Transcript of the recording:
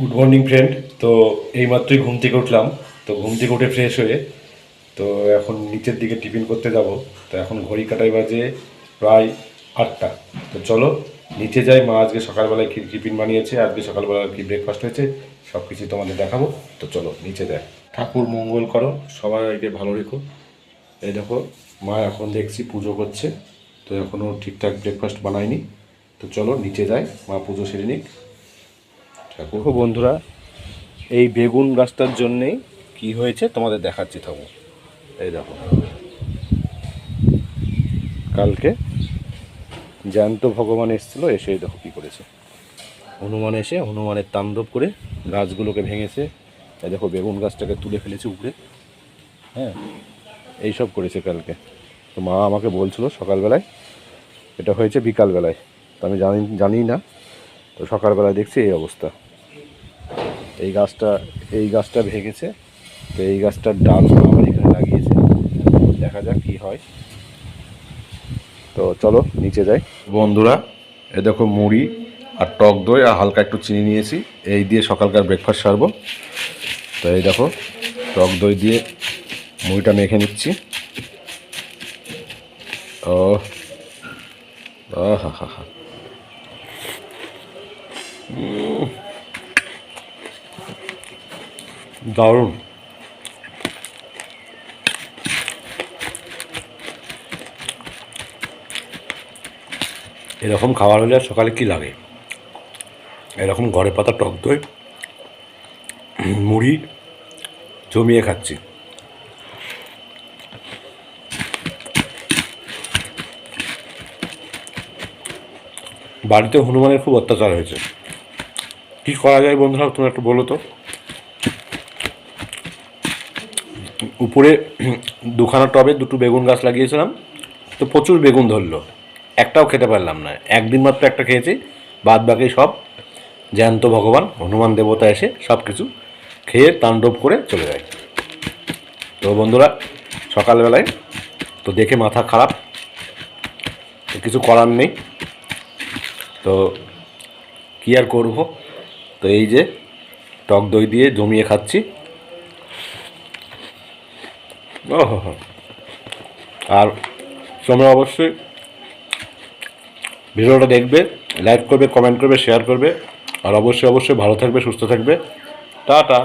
Good morning friend তো এইমাত্রই ঘুম থেকে উঠলাম। তো ঘুম থেকে উঠে ফ্রেশ হয়ে, তো এখন নিচের দিকে টিফিন করতে যাব। তো এখন ঘড়ি কাটাই বাজে প্রায় আটটা। তো চলো, নিচে যাই। মা আজকে সকালবেলায় কি টিফিন বানিয়েছে, আজকে সকালবেলা কি ব্রেকফাস্ট হয়েছে সব কিছু তোমাদের দেখাবো। তো চলো, নিচে যাই। ঠাকুর মঙ্গল করো, সবাইকে ভালো রেখো। এই দেখো, মা এখন দেখছি পুজো করছে, তো এখনও ঠিকঠাক ব্রেকফাস্ট বানায়নি। তো চলো, নিচে যাই। মা পুজো সেরে নিক। ঠাকুর বন্ধুরা, এই বেগুন গাছটার জন্যেই কি হয়েছে তোমাদের দেখাচ্ছি থাকব এই দেখো। কালকে জ্যান্ত ভগবান এসেছিল, এসে দেখো কী করেছে। হনুমান এসে হনুমানের তাণ্ডব করে গাছগুলোকে ভেঙেছে। এই দেখো বেগুন গাছটাকে তুলে ফেলেছে উপরে। হ্যাঁ এইসব করেছে কালকে। তো মা আমাকে বলছিল সকালবেলায়, এটা হয়েছে বিকালবেলায়। তো আমি জানি জানি না। তো সকালবেলায় দেখছি এই অবস্থা। এই গাছটা এই গাছটা ভেঙেছে। তো এই গাছটার ডাল আবার এখানে লাগিয়েছে। দেখা যাক কি হয়। তো চলো, নিচে যাই। বন্ধুরা, এ দেখো মুড়ি আর টক দই আর হালকা একটু চিনি নিয়েছি। এই দিয়ে সকালকার ব্রেকফাস্ট সারবো। তো এই দেখো, টক দই দিয়ে মুড়িটা মেখে নিচ্ছি। ও হা হা হা দারুণ। এরকম খাবার হলে সকালে কি লাগে? এরকম ঘরে পাতা টক দই, মুড়ি জমিয়ে খাচ্ছি। বাড়িতে হনুমানের খুব অত্যাচার হয়েছে। কি করা যায় বন্ধুরা, তুমি একটু বলো তো। উপরে দুখানা টবে দুটো বেগুন গাছ লাগিয়েছিলাম, তো প্রচুর বেগুন ধরলো। একটাও খেতে পারলাম না। একদিন মাত্র একটা খেয়েছি বাদ বাকি সব জ্যান্ত ভগবান, হনুমান দেবতা এসে সব কিছু খেয়ে তাণ্ডব করে চলে যায়। তো বন্ধুরা, সকালবেলায় তো দেখে মাথা খারাপ, তো কিছু করার নেই। তো কী আর করব? তো এই যে টক দই দিয়ে জমিয়ে খাচ্ছি। আর তোমরা অবশ্যই ভিডিওটা দেখবে লাইক করবে কমেন্ট করবে শেয়ার করবে, আর অবশ্যই অবশ্যই ভালো থাকবে, সুস্থ থাকবে। টাটা।